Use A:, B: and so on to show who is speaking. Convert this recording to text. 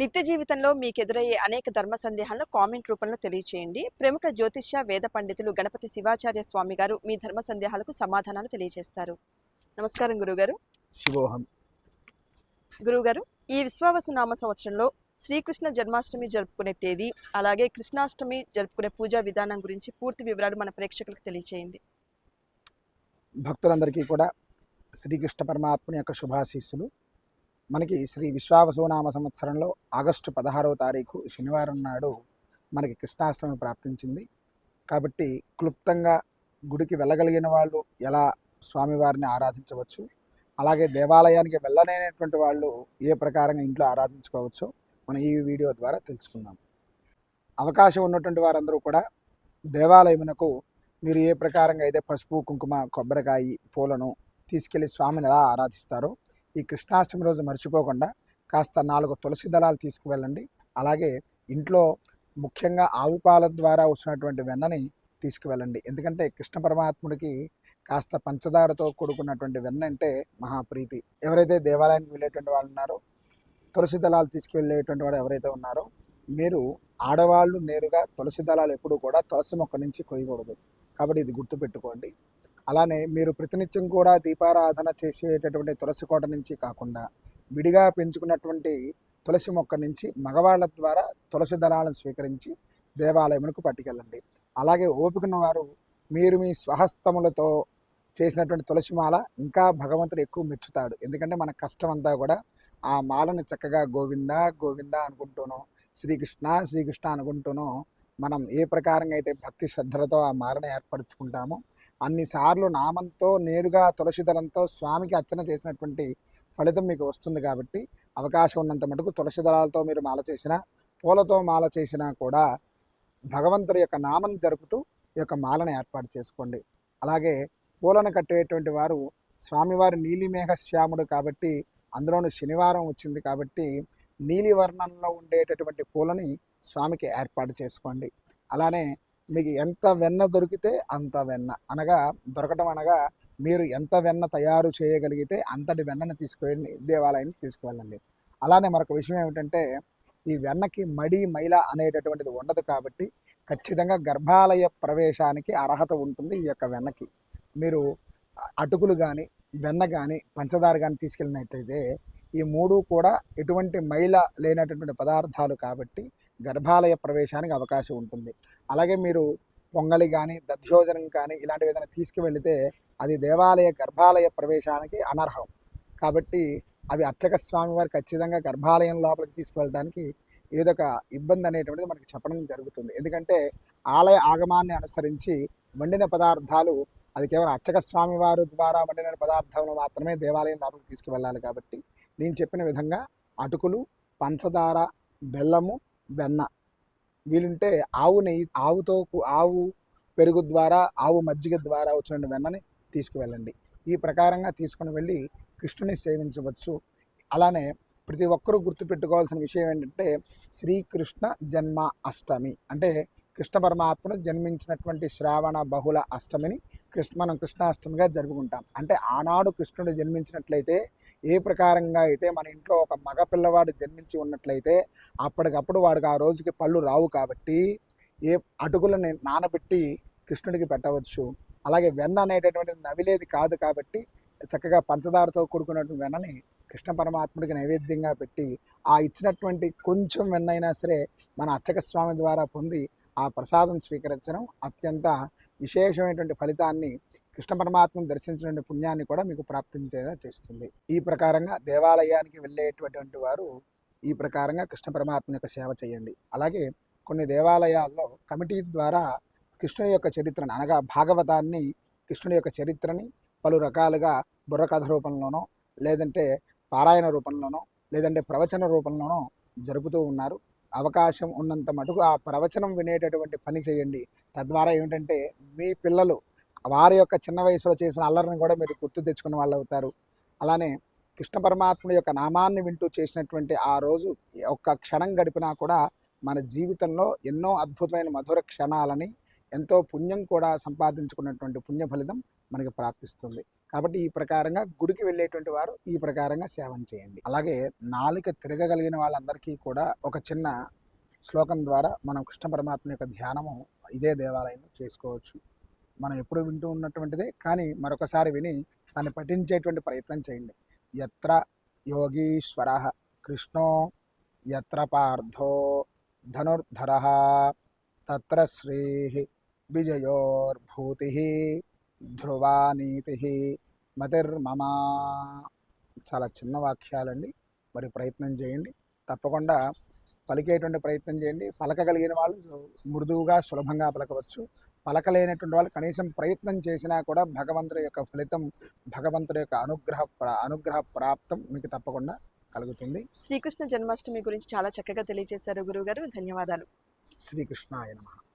A: నిత్య జీవితంలో మీకు ఎదురయ్యే అనేక ధర్మ సందేహాలను కామెంట్ రూపంలో తెలియచేయండి. ప్రముఖ జ్యోతిష్య వేద పండితులు గణపతి శివాచార్య స్వామి గారు మీ ధర్మ సందేహాలకు సమాధానాలు తెలియజేస్తారు. నమస్కారం గురుగారు.
B: శివోహం.
A: గురుగారు ఈ విశ్వావసు నామ సంవత్సరంలో శ్రీకృష్ణ జన్మాష్టమి జరుపుకునే తేదీ అలాగే కృష్ణాష్టమి జరుపుకునే పూజా విధానం గురించి పూర్తి వివరాలు మన ప్రేక్షకులకు తెలియచేయండి.
B: భక్తులందరికీ కూడా శ్రీకృష్ణ పరమాత్మని యొక్క శుభాశీస్సులు. మనకి శ్రీ విశ్వావసునామ సంవత్సరంలో ఆగస్టు పదహారవ తారీఖు శనివారం నాడు మనకి కృష్ణాష్టమి ప్రాప్తించింది. కాబట్టి క్లుప్తంగా గుడికి వెళ్ళగలిగిన వాళ్ళు ఎలా స్వామివారిని ఆరాధించవచ్చు అలాగే దేవాలయానికి వెళ్ళలేనటువంటి వాళ్ళు ఏ ప్రకారంగా ఇంట్లో ఆరాధించుకోవచ్చో మనం ఈ వీడియో ద్వారా తెలుసుకుందాం. అవకాశం ఉన్నటువంటి వారందరూ కూడా దేవాలయమునకు మీరు ఏ ప్రకారంగా అయితే పసుపు కుంకుమ కొబ్బరికాయ పూలను తీసుకెళ్ళి స్వామిని ఎలా ఆరాధిస్తారో ఈ కృష్ణాష్టమి రోజు మర్చిపోకుండా కాస్త నాలుగు తులసి దళాలు తీసుకువెళ్ళండి. అలాగే ఇంట్లో ముఖ్యంగా ఆవు పాల ద్వారా వచ్చినటువంటి వెన్నని తీసుకువెళ్ళండి. ఎందుకంటే కృష్ణ పరమాత్ముడికి కాస్త పంచదారతో కూడుకున్నటువంటి వెన్న అంటే మహాప్రీతి. ఎవరైతే దేవాలయానికి వెళ్ళేటువంటి వాళ్ళు ఉన్నారో తులసి దళాలు తీసుకువెళ్ళేటువంటి వాడు ఎవరైతే ఉన్నారో మీరు ఆడవాళ్ళు నేరుగా తులసి దళాలు ఎప్పుడూ కూడా తులసి మొక్క నుంచి కొయ్యకూడదు. కాబట్టి ఇది గుర్తుపెట్టుకోండి. అలానే మీరు ప్రతినిత్యం కూడా దీపారాధన చేసేటటువంటి తులసి కోట నుంచి కాకుండా విడిగా పెంచుకున్నటువంటి తులసి మొక్క నుంచి మగవాళ్ళ ద్వారా తులసి దళాలను స్వీకరించి దేవాలయమునకు పట్టుకెళ్ళండి. అలాగే ఓపికన్న వారు మీరు మీ స్వహస్తములతో చేసినటువంటి తులసి మాల ఇంకా భగవంతుడు ఎక్కువ మెచ్చుతాడు. ఎందుకంటే మన కష్టం అంతా కూడా ఆ మాలను చక్కగా గోవింద గోవింద అనుకుంటూనో శ్రీకృష్ణ శ్రీకృష్ణ అనుకుంటూనో మనం ఏ ప్రకారంగా అయితే భక్తి శ్రద్ధలతో ఆ మాలను ఏర్పరచుకుంటామో అన్నిసార్లు నామంతో నేరుగా తులసి దళంతో స్వామికి అర్చన చేసినటువంటి ఫలితం మీకు వస్తుంది కాబట్టి అవకాశం ఉన్నంత మటుకు తులసి దళాలతో మీరు మాల చేసినా పూలతో మాల చేసినా కూడా భగవంతుడి యొక్క నామం జరుపుతూ ఈ యొక్క మాలను ఏర్పాటు చేసుకోండి. అలాగే పూలను కట్టేటువంటి వారు స్వామివారి నీలిమేఘ శ్యాముడు కాబట్టి అందులోనూ శనివారం వచ్చింది కాబట్టి నీలి వర్ణంలో ఉండేటటువంటి పూలని స్వామికి ఏర్పాటు చేసుకోండి. అలానే మీకు ఎంత వెన్న దొరికితే అంత వెన్న. అనగా దొరకడం అనగా మీరు ఎంత వెన్న తయారు చేయగలిగితే అంతటి వెన్నను తీసుకువెళ్ళి దేవాలయానికి తీసుకువెళ్ళండి. అలానే మరొక విషయం ఏమిటంటే ఈ వెన్నకి మడి మైల అనేటటువంటిది ఉండదు కాబట్టి ఖచ్చితంగా గర్భాలయ ప్రవేశానికి అర్హత ఉంటుంది ఈ యొక్క వెన్నకి. మీరు అటుకులు కానీ వెన్న కానీ పంచదార కానీ తీసుకెళ్ళినట్టయితే ఈ మూడు కూడా ఎటువంటి మైల లేనటువంటి పదార్థాలు కాబట్టి గర్భాలయ ప్రవేశానికి అవకాశం ఉంటుంది. అలాగే మీరు పొంగలి కానీ దధ్యోజనం కానీ ఇలాంటివి ఏదైనా తీసుకువెళితే అది దేవాలయ గర్భాలయ ప్రవేశానికి అనర్హం. కాబట్టి అవి అర్చక స్వామి వారు ఖచ్చితంగా గర్భాలయం లోపలికి తీసుకువెళ్ళడానికి ఏదొక ఇబ్బంది అనేటువంటిది మనకి చెప్పడం జరుగుతుంది. ఎందుకంటే ఆలయ ఆగమాన్ని అనుసరించి వండిన పదార్థాలు అది కేవలం అర్చక స్వామివారు ద్వారా వండిన పదార్థంలో మాత్రమే దేవాలయం లోపలికి తీసుకువెళ్ళాలి కాబట్టి నేను చెప్పిన విధంగా అటుకులు పంచదార బెల్లము వెన్న. వీలుంటే ఆవు నెయ్యి ఆవుతో ఆవు పెరుగు ద్వారా ఆవు మజ్జిగ ద్వారా వచ్చిన వెన్నని తీసుకువెళ్ళండి. ఈ ప్రకారంగా తీసుకుని వెళ్ళి కృష్ణుని సేవించవచ్చు. అలానే ప్రతి ఒక్కరూ గుర్తుపెట్టుకోవాల్సిన విషయం ఏంటంటే శ్రీకృష్ణ జన్మ అష్టమి. అంటే కృష్ణ పరమాత్ముడు జన్మించినటువంటి శ్రావణ బహుళ అష్టమిని కృష్ణ మనం కృష్ణాష్టమిగా జరుపుకుంటాం. అంటే ఆనాడు కృష్ణుడు జన్మించినట్లయితే ఏ ప్రకారంగా అయితే మన ఇంట్లో ఒక మగ పిల్లవాడు జన్మించి ఉన్నట్లయితే అప్పటికప్పుడు వాడికి ఆ రోజుకి పళ్ళు రావు కాబట్టి ఏ అటుకులని నానబెట్టి కృష్ణుడికి పెట్టవచ్చు. అలాగే వెన్న అనేటటువంటిది నవిలేది కాదు కాబట్టి చక్కగా పంచదారతో కూడుకున్నటువంటి వెన్నని కృష్ణ పరమాత్ముడికి నైవేద్యంగా పెట్టి ఆ ఇచ్చినటువంటి కొంచెం వెన్నైనా సరే మన అర్చక స్వామి ద్వారా పొంది ఆ ప్రసాదం స్వీకరించడం అత్యంత విశేషమైనటువంటి ఫలితాన్ని కృష్ణ పరమాత్మను దర్శించినటువంటి పుణ్యాన్ని కూడా మీకు ప్రాప్తించేలా చేస్తుంది. ఈ ప్రకారంగా దేవాలయానికి వెళ్ళేటటువంటి వారు ఈ ప్రకారంగా కృష్ణ పరమాత్మ యొక్క సేవ చేయండి. అలాగే కొన్ని దేవాలయాల్లో కమిటీ ద్వారా కృష్ణుని యొక్క చరిత్రను అనగా భాగవతాన్ని కృష్ణుని యొక్క చరిత్రని పలు రకాలుగా బుర్రకథ రూపంలోనో లేదంటే పారాయణ రూపంలోనో లేదంటే ప్రవచన రూపంలోనో జరుపుతూ ఉన్నారు. అవకాశం ఉన్నంత మటుకు ఆ ప్రవచనం వినేటటువంటి పని చేయండి. తద్వారా ఏమిటంటే మీ పిల్లలు వారి యొక్క చిన్న వయసులో చేసిన అల్లరిని కూడా మీరు గుర్తు తెచ్చుకున్న వాళ్ళు అవుతారు. అలానే కృష్ణ పరమాత్ముడి యొక్క నామాన్ని వింటూ చేసినటువంటి ఆ రోజు ఒక్క క్షణం గడిపినా కూడా మన జీవితంలో ఎన్నో అద్భుతమైన మధుర క్షణాలని ఎంతో పుణ్యం కూడా సంపాదించుకున్నటువంటి పుణ్య ఫలితం మనకి ప్రాప్తిస్తుంది. కాబట్టి ఈ ప్రకారంగా గుడికి వెళ్ళేటువంటి వారు ఈ ప్రకారంగా సేవం చేయండి. అలాగే నాలుక తిరగగలిగిన వాళ్ళందరికీ కూడా ఒక చిన్న శ్లోకం ద్వారా మనం కృష్ణ పరమాత్మ యొక్క ధ్యానము ఇదే దేవాలయంలో చేసుకోవచ్చు. మనం ఎప్పుడు వింటూ ఉన్నటువంటిదే కానీ మరొకసారి విని దాన్ని పఠించేటువంటి ప్రయత్నం చేయండి. ఎత్ర యోగీశ్వర కృష్ణో ఎత్ర పార్థో ధనుర్ధర తత్ర శ్రీ విజయోర్భూతి ధ్రువా నీతి మతిర్మమ చాలా చిన్న వాక్యాలండి. మరి ప్రయత్నం చేయండి. తప్పకుండా పలికేటువంటి ప్రయత్నం చేయండి. పలకగలిగిన వాళ్ళు మృదువుగా సులభంగా పలకవచ్చు. పలకలేనటువంటి వాళ్ళు కనీసం ప్రయత్నం చేసినా కూడా భగవంతుడి యొక్క ఫలితం భగవంతుడి యొక్క అనుగ్రహ ప్రా- అనుగ్రహ ప్రాప్తం మీకు తప్పకుండా కలుగుతుంది.
A: శ్రీకృష్ణ జన్మాష్టమి గురించి చాలా చక్కగా తెలియజేశారు గురువుగారు. ధన్యవాదాలు.
B: శ్రీకృష్ణాయ నమః.